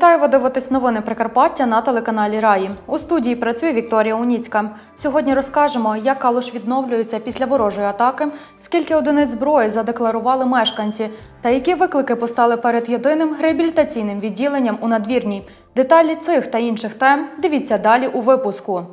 Вітаю, ви дивитесь новини Прикарпаття на телеканалі Раї. У студії працює Вікторія Уніцька. Сьогодні розкажемо, як Калуш відновлюється після ворожої атаки, скільки одиниць зброї задекларували мешканці, та які виклики постали перед єдиним реабілітаційним відділенням у надвірній. Деталі цих та інших тем дивіться далі у випуску.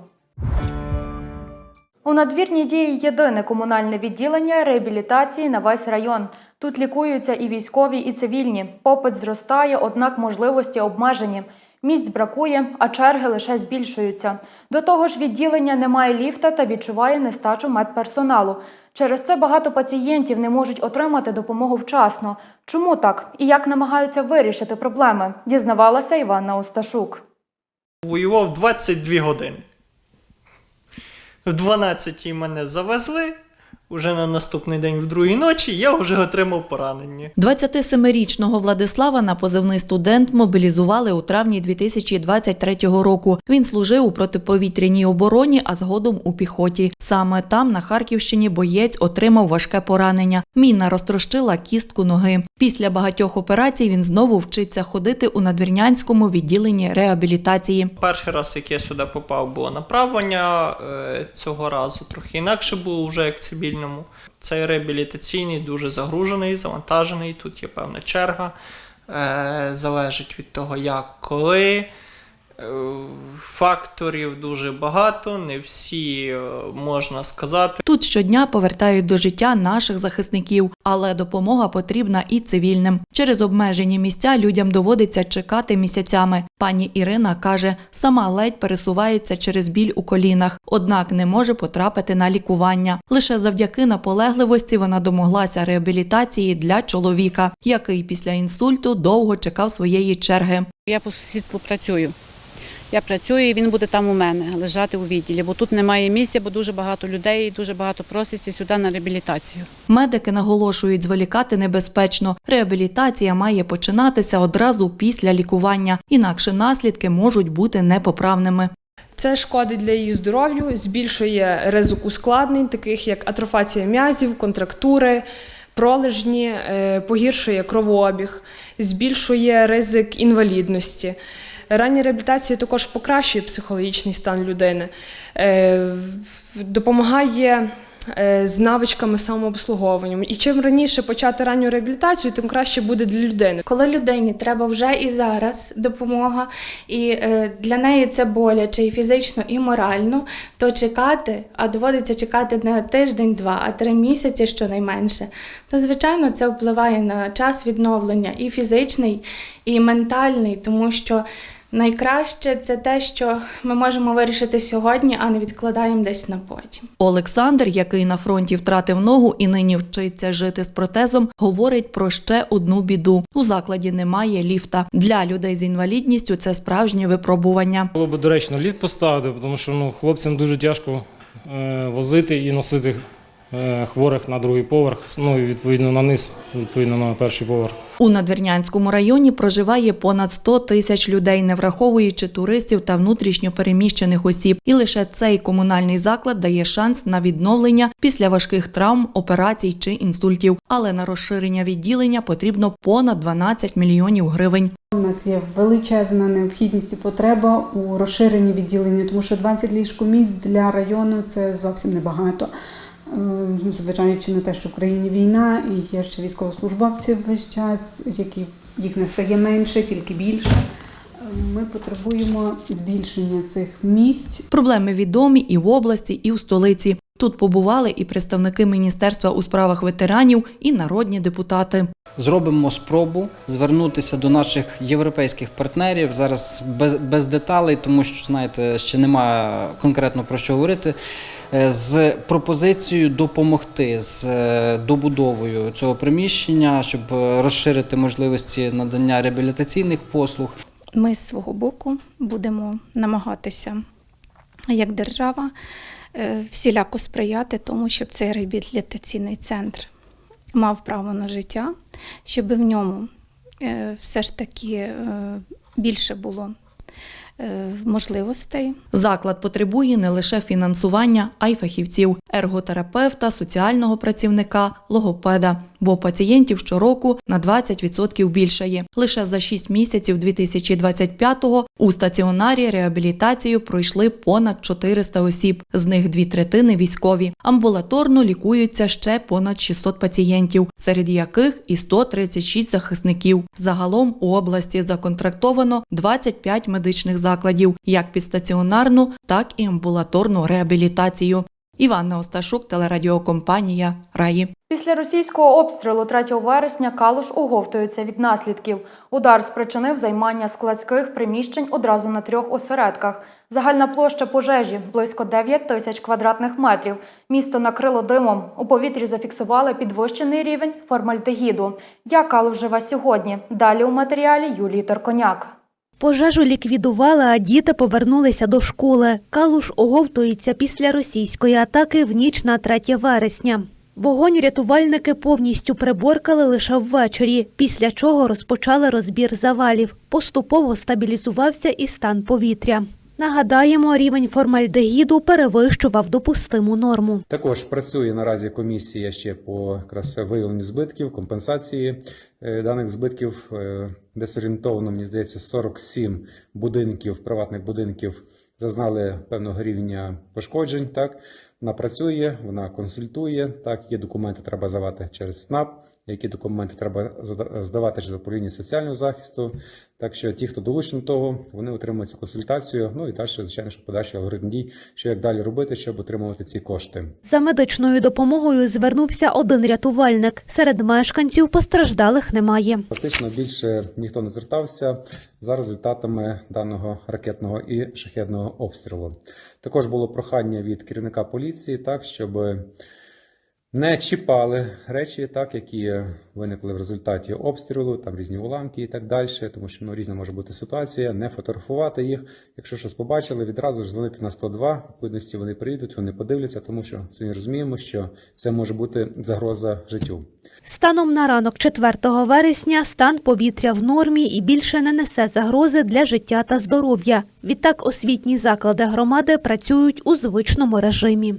У надвірній діє єдине комунальне відділення реабілітації на весь район. Тут лікуються і військові, і цивільні. Попит зростає, однак можливості обмежені. Місць бракує, а черги лише збільшуються. До того ж, відділення не має ліфта та відчуває нестачу медперсоналу. Через це багато пацієнтів не можуть отримати допомогу вчасно. Чому так і як намагаються вирішити проблеми? Дізнавалася Іванна Осташук. Воював 22 години. В 12 мене завезли. Уже на наступний день, в другій ночі, я вже отримав поранення. 27-річного Владислава на позивний студент мобілізували у травні 2023 року. Він служив у протиповітряній обороні, а згодом у піхоті. Саме там, на Харківщині, боєць отримав важке поранення. Міна розтрощила кістку ноги. Після багатьох операцій він знову вчиться ходити у надвірнянському відділенні реабілітації. Перший раз, як я сюди попав, було направлення. е, Цього разу трохи інакше було вже як в цивільному. Цей реабілітаційний дуже загружений, завантажений. Тут є певна черга. Е, Залежить від того, як, коли. Е, Факторів дуже багато, не всі е, можна сказати. Тут щодня повертають до життя наших захисників, але допомога потрібна і цивільним. Через обмежені місця людям доводиться чекати місяцями. Пані Ірина каже, сама ледь пересувається через біль у колінах, однак не може потрапити на лікування. Лише завдяки наполегливості вона домоглася реабілітації для чоловіка, який після інсульту довго чекав своєї черги. Я по сусідству працюю. Я працюю, і він буде там у мене лежати у відділі, бо тут немає місця, бо дуже багато людей, дуже багато проситься сюди на реабілітацію. Медики наголошують, зволікати небезпечно. Реабілітація має починатися одразу після лікування, інакше наслідки можуть бути непоправними. Це шкодить для її здоров'ю, збільшує ризик ускладнень, таких як атрофація м'язів, контрактури, пролежні, е, погіршує кровообіг, збільшує ризик інвалідності. Рання реабілітація також покращує психологічний стан людини, е, допомагає е, з навичками самообслуговування. І чим раніше почати ранню реабілітацію, тим краще буде для людини. Коли людині треба вже і зараз допомога, і е, для неї це боляче і фізично, і морально, то чекати, а доводиться чекати не тиждень-два, а три місяці щонайменше, то звичайно це впливає на час відновлення і фізичний, і ментальний, тому що. Найкраще це те, що ми можемо вирішити сьогодні, а не відкладаємо десь на потім. Олександр, який на фронті втратив ногу і нині вчиться жити з протезом, говорить про ще одну біду: у закладі немає ліфта. Для людей з інвалідністю це справжнє випробування. Було б доречно лід поставити, тому що ну, хлопцям дуже тяжко е, возити і носити хворих на другий поверх, ну і відповідно на низ, відповідно на перший поверх. У Надвірнянському районі проживає понад 100 тисяч людей, не враховуючи туристів та внутрішньо переміщених осіб. І лише цей комунальний заклад дає шанс на відновлення після важких травм, операцій чи інсультів. Але на розширення відділення потрібно понад 12 мільйонів гривень. У нас є величезна необхідність і потреба у розширенні відділення, тому що 20 ліжкомісць для району це зовсім небагато. Зважаючи на те, що в країні війна і є ще військовослужбовці весь час, які їх не стає менше, тільки більше. Ми потребуємо збільшення цих місць. Проблеми відомі і в області, і у столиці. Тут побували і представники Міністерства у справах ветеранів, і народні депутати. Зробимо спробу звернутися до наших європейських партнерів. Зараз без, без деталей, тому що знаєте, ще немає конкретно про що говорити. Е, З пропозицією допомогти з е, добудовою цього приміщення, щоб е, розширити можливості надання реабілітаційних послуг. Ми з свого боку будемо намагатися, як держава, всіляко сприяти тому, щоб цей реабілітаційний центр мав право на життя, щоб в ньому все ж таки більше було можливостей. Заклад потребує не лише фінансування, а й фахівців ерготерапевта, соціального працівника, логопеда. Бо пацієнтів щороку на 20% більшає. Лише за 6 місяців 2025-го у стаціонарі реабілітацію пройшли понад 400 осіб, з них дві третини військові. Амбулаторно лікуються ще понад 600 пацієнтів, серед яких і 136 захисників. Загалом у області законтрактовано 25 медичних закладів, як під стаціонарну, так і амбулаторну реабілітацію. Іванна Осташук, телерадіокомпанія Раї. Після російського обстрілу 3 вересня Калуш оговтується від наслідків. Удар спричинив займання складських приміщень одразу на трьох осередках. Загальна площа пожежі близько 9 тисяч квадратних метрів. Місто накрило димом. У повітрі зафіксували підвищений рівень формальдегіду. Як Калуш живе сьогодні? Далі у матеріалі Юлії Торконяк. Пожежу ліквідували, а діти повернулися до школи. Калуш оговтується після російської атаки в ніч на 3 вересня. Вогонь рятувальники повністю приборкали лише ввечері, після чого розпочали розбір завалів. Поступово стабілізувався і стан повітря. Нагадаємо, рівень формальдегіду перевищував допустиму норму. Також працює наразі комісія ще по якраз виявленню збитків, компенсації е, даних збитків. Е, Десь орієнтовно, мені здається, 47 будинків, приватних будинків зазнали певного рівня пошкоджень. Так вона працює, вона консультує. Так, є документи, треба здавати через СНАП. Які документи треба здавати через управління соціального захисту. Так що ті, хто долучені до того, вони отримують цю консультацію. Ну і далі, звичайно, що подальший алгоритм дій, що як далі робити, щоб отримувати ці кошти. За медичною допомогою звернувся один рятувальник. Серед мешканців постраждалих немає. Фактично більше ніхто не звертався за результатами даного ракетного і шахедного обстрілу. Також було прохання від керівника поліції, так щоб не чіпали речі, так які виникли в результаті обстрілу, там різні уламки і так далі, тому що ну, різна може бути ситуація, не фотографувати їх. Якщо щось побачили, відразу ж дзвонити на 102, в відповідності вони прийдуть, вони подивляться, тому що це розуміємо, що це може бути загроза життю. Станом на ранок 4 вересня стан повітря в нормі і більше не несе загрози для життя та здоров'я. Відтак освітні заклади громади працюють у звичному режимі.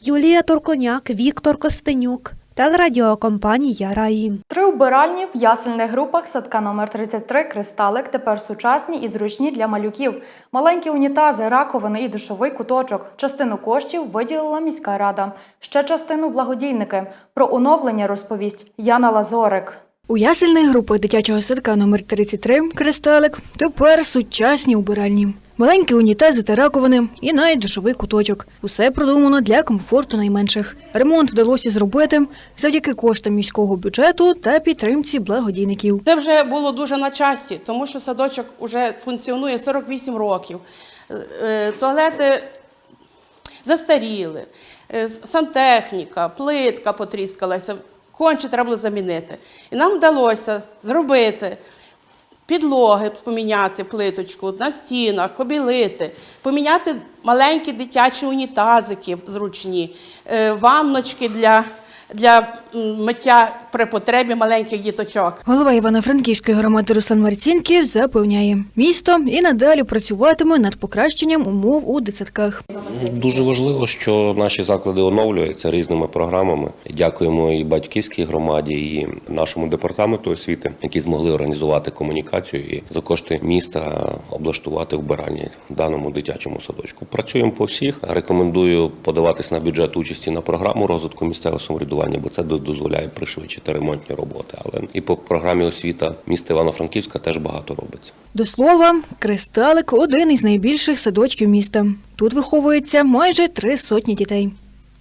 Юлія Турконяк, Віктор Костенюк, телерадіокомпанія Раї. Три убиральні в ясельних групах садка номер 33 «Кристалик» тепер сучасні і зручні для малюків. Маленькі унітази, раковини і душовий куточок. Частину коштів виділила міська рада. Ще частину благодійники. Про оновлення розповість Яна Лазорик. У ясельних групах дитячого садка номер 33 «Кристалик» тепер сучасні убиральні. Маленькі унітази та раковини і навіть душовий куточок. Усе продумано для комфорту найменших. Ремонт вдалося зробити завдяки коштам міського бюджету та підтримці благодійників. Це вже було дуже на часі, тому що садочок вже функціонує 48 років. Е, Туалети застаріли, е, сантехніка, плитка потріскалася, конче треба було замінити. І нам вдалося зробити підлоги, поміняти плиточку на стінах, побілити, поміняти маленькі дитячі унітазики зручні, е, ванночки для, для миття при потребі маленьких діточок. Голова Івано-Франківської громади Руслан Марцінків запевняє, місто і надалі працюватиме над покращенням умов у дитсадках. Дуже важливо, що наші заклади оновлюються різними програмами. Дякуємо і батьківській громаді, і нашому департаменту освіти, які змогли організувати комунікацію і за кошти міста облаштувати вбиральні в даному дитячому садочку. Працюємо по всіх. Рекомендую подаватись на бюджет участі на програму розвитку місцевого самоврядування, бо це до- дозволяє пришвидшити ремонтні роботи. Але і по програмі освіта міста Івано-Франківська теж багато робиться. До слова, Кристалик один із найбільших садочків міста. Тут виховується майже три сотні дітей.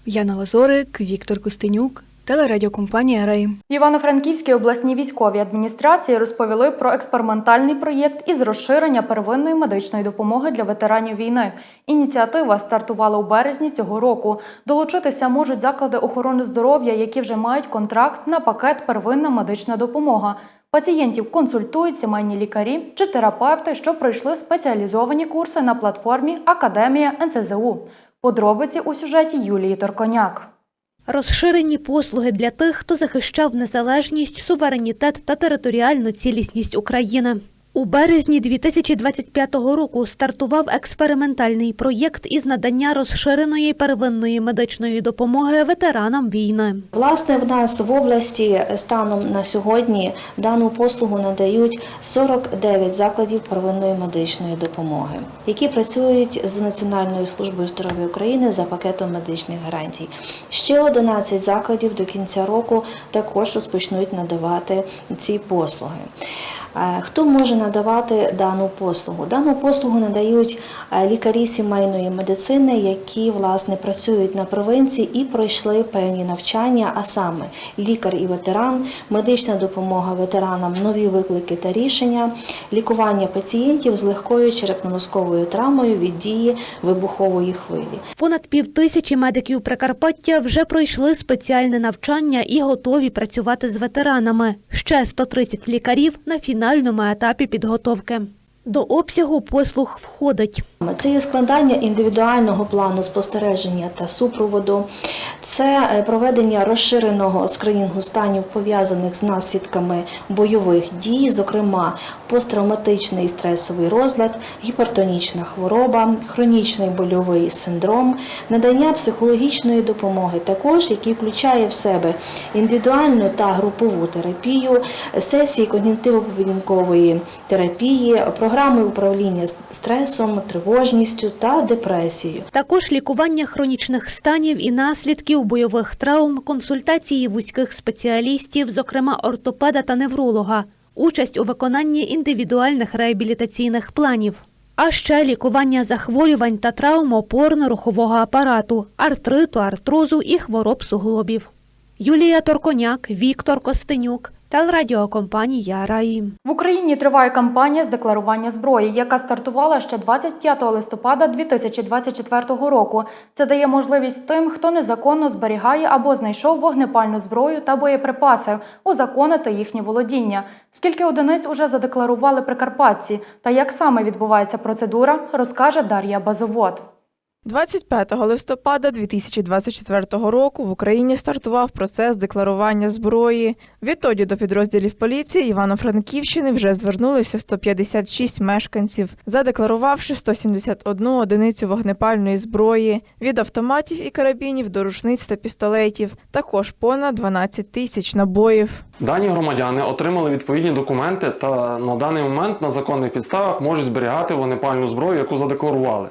Яна Лазорик, Віктор Костенюк, телерадіокомпанія Рей. Івано-Франківській обласній військовій адміністрації розповіли про експериментальний проєкт із розширення первинної медичної допомоги для ветеранів війни. Ініціатива стартувала у березні цього року. Долучитися можуть заклади охорони здоров'я, які вже мають контракт на пакет первинна медична допомога. Пацієнтів консультують сімейні лікарі чи терапевти, що пройшли спеціалізовані курси на платформі Академія НСЗУ. Подробиці у сюжеті Юлії Торконяк. Розширені послуги для тих, хто захищав незалежність, суверенітет та територіальну цілісність України. У березні 2025 року стартував експериментальний проєкт із надання розширеної первинної медичної допомоги ветеранам війни. Власне, в нас в області станом на сьогодні дану послугу надають 49 закладів первинної медичної допомоги, які працюють з Національною службою здоров'я України за пакетом медичних гарантій. Ще 11 закладів до кінця року також розпочнуть надавати ці послуги. Е, Хто може надавати дану послугу? Дану послугу надають е, лікарі сімейної медицини, які власне працюють на провинції і пройшли певні навчання, а саме лікар і ветеран, медична допомога ветеранам, нові виклики та рішення, лікування пацієнтів з легкою черепно-мозковою травмою від дії вибухової хвилі. Понад півтисячі медиків Прикарпаття вже пройшли спеціальне навчання і готові працювати з ветеранами. Ще 130 лікарів на фінальному етапі підготовки. До обсягу послуг входить. Це є складання індивідуального плану спостереження та супроводу, це е, проведення розширеного скринінгу станів пов'язаних з наслідками бойових дій, зокрема посттравматичний стресовий розлад, гіпертонічна хвороба, хронічний больовий синдром, надання психологічної допомоги, також який включає в себе індивідуальну та групову терапію, сесії когнітиво-поведінкової терапії, програми управління стресом, тривожністю та депресією. також лікування хронічних станів і наслідків бойових травм, консультації вузьких спеціалістів, зокрема ортопеда та невролога, участь у виконанні індивідуальних реабілітаційних планів. А ще лікування захворювань та травм опорно-рухового апарату, артриту, артрозу і хвороб суглобів. Юлія Торконяк, Віктор Костенюк, телерадіокомпанія Раї. В Україні триває кампанія з декларування зброї, яка стартувала ще 25 листопада 2024 року. Це дає можливість тим, хто незаконно зберігає або знайшов вогнепальну зброю та боєприпаси, узаконити їхнє володіння. Скільки одиниць уже задекларували прикарпатці та як саме відбувається процедура, розкаже Дар'я Базовод. 25 листопада 2024 року в Україні стартував процес декларування зброї. Відтоді до підрозділів поліції Івано-Франківщини вже звернулися 156 мешканців, задекларувавши 171 одиницю вогнепальної зброї від автоматів і карабінів до рушниць та пістолетів. Також понад 12 тисяч набоїв. Дані громадяни отримали відповідні документи та на даний момент на законних підставах можуть зберігати вогнепальну зброю, яку задекларували.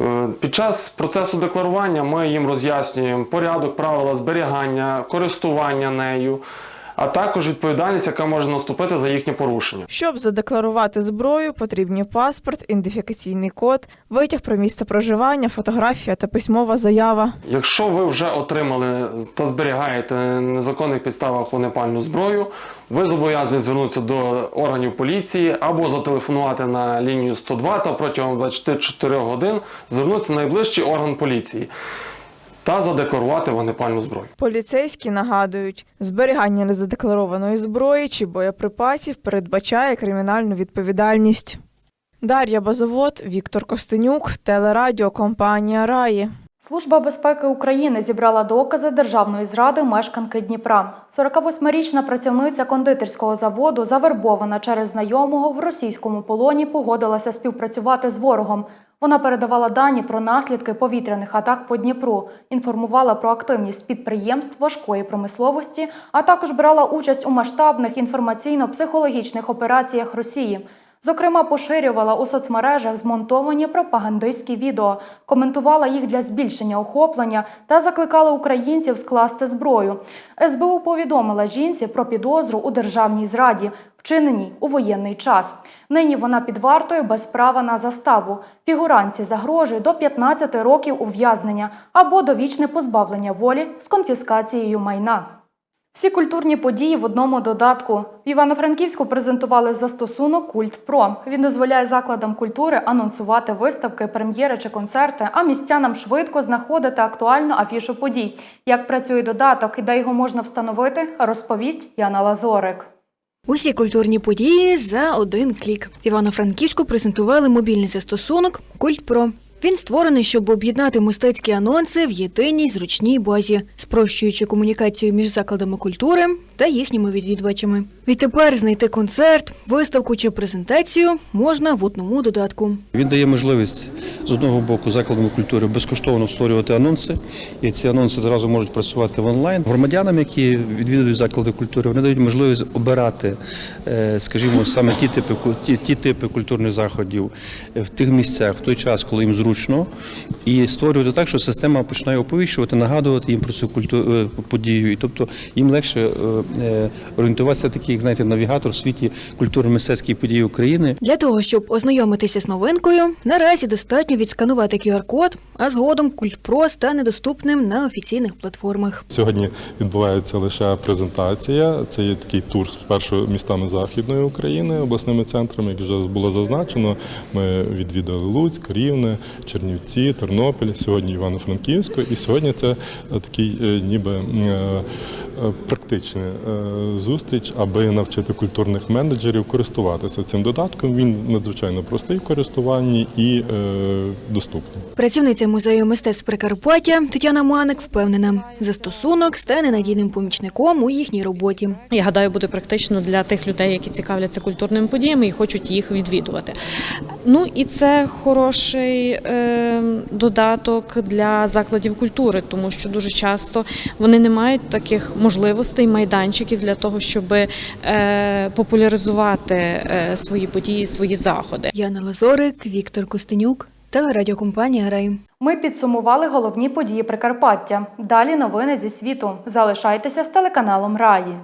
Е, Під час процесу декларування ми їм роз'яснюємо порядок, правила зберігання, користування нею, а також відповідальність, яка може наступити за їхнє порушення. Щоб задекларувати зброю, потрібні паспорт, ідентифікаційний код, витяг про місце проживання, фотографія та письмова заява. Якщо ви вже отримали та зберігаєте на незаконних підставах вогнепальну зброю, ви зобов'язані звернутися до органів поліції або зателефонувати на лінію 102 та протягом 24 годин звернутися на найближчий орган поліції та задекларувати вогнепальну зброю. Поліцейські нагадують, зберігання незадекларованої зброї чи боєприпасів передбачає кримінальну відповідальність. Дар'я Базовод, Віктор Костенюк, телерадіокомпанія Раї. Служба безпеки України зібрала докази державної зради мешканки Дніпра. 48-річна працівниця кондитерського заводу, завербована через знайомого в російському полоні, погодилася співпрацювати з ворогом. Вона передавала дані про наслідки повітряних атак по Дніпру, інформувала про активність підприємств важкої промисловості, а також брала участь у масштабних інформаційно-психологічних операціях Росії. Зокрема, поширювала у соцмережах змонтовані пропагандистські відео, коментувала їх для збільшення охоплення та закликала українців скласти зброю. СБУ повідомила жінці про підозру у державній зраді, вчиненій у воєнний час. Нині вона під вартою без права на заставу. Фігуранці загрожує до 15 років ув'язнення або довічне позбавлення волі з конфіскацією майна. Всі культурні події в одному додатку. В Івано-Франківську презентували застосунок Культ Про. Він дозволяє закладам культури анонсувати виставки, прем'єри чи концерти, а містянам швидко знаходити актуальну афішу подій. Як працює додаток і де його можна встановити, розповість Яна Лазорик. Усі культурні події за один клік. В Івано-Франківську презентували мобільний застосунок Культ Про. Він створений, щоб об'єднати мистецькі анонси в єдиній зручній базі, спрощуючи комунікацію між закладами культури та їхніми відвідувачами. Відтепер знайти концерт, виставку чи презентацію можна в одному додатку. Він дає можливість з одного боку закладам культури безкоштовно створювати анонси, і ці анонси зразу можуть працювати в онлайн. Громадянам, які відвідують заклади культури, вони дають можливість обирати, е, скажімо, саме ті типи ті, ті типи культурних заходів е, в тих місцях, в той час, коли їм зручно, і створювати так, що система починає оповіщувати, нагадувати їм про цю культу, е, подію. І тобто їм легше орієнтуватися такий, як знаєте, навігатор в світі культурно-мистецьких подій України. Для того, щоб ознайомитися з новинкою, наразі достатньо відсканувати QR-код, а згодом Культпро стане доступним на офіційних платформах. Сьогодні відбувається лише презентація. Це є такий тур спершу містами Західної України, обласними центрами, як вже було зазначено. Ми відвідали Луцьк, Рівне, Чернівці, Тернопіль, сьогодні Івано-Франківську. І сьогодні це е, такий е, ніби е, практична е, зустріч, аби навчити культурних менеджерів користуватися цим додатком. Він надзвичайно простий в користуванні і е, доступний. Працівниця музею мистецтв Прикарпаття Тетяна Маник впевнена, застосунок стане надійним помічником у їхній роботі. Я гадаю, буде практично для тих людей, які цікавляться культурними подіями і хочуть їх відвідувати. Ну і це хороший е, додаток для закладів культури, тому що дуже часто вони не мають таких можливостей, майданчиків для того, щоб популяризувати е, свої події, свої заходи. Яна Лазорик, Віктор Костенюк, телерадіокомпанія Рай. Ми підсумували головні події Прикарпаття. Далі новини зі світу. Залишайтеся з телеканалом Раї.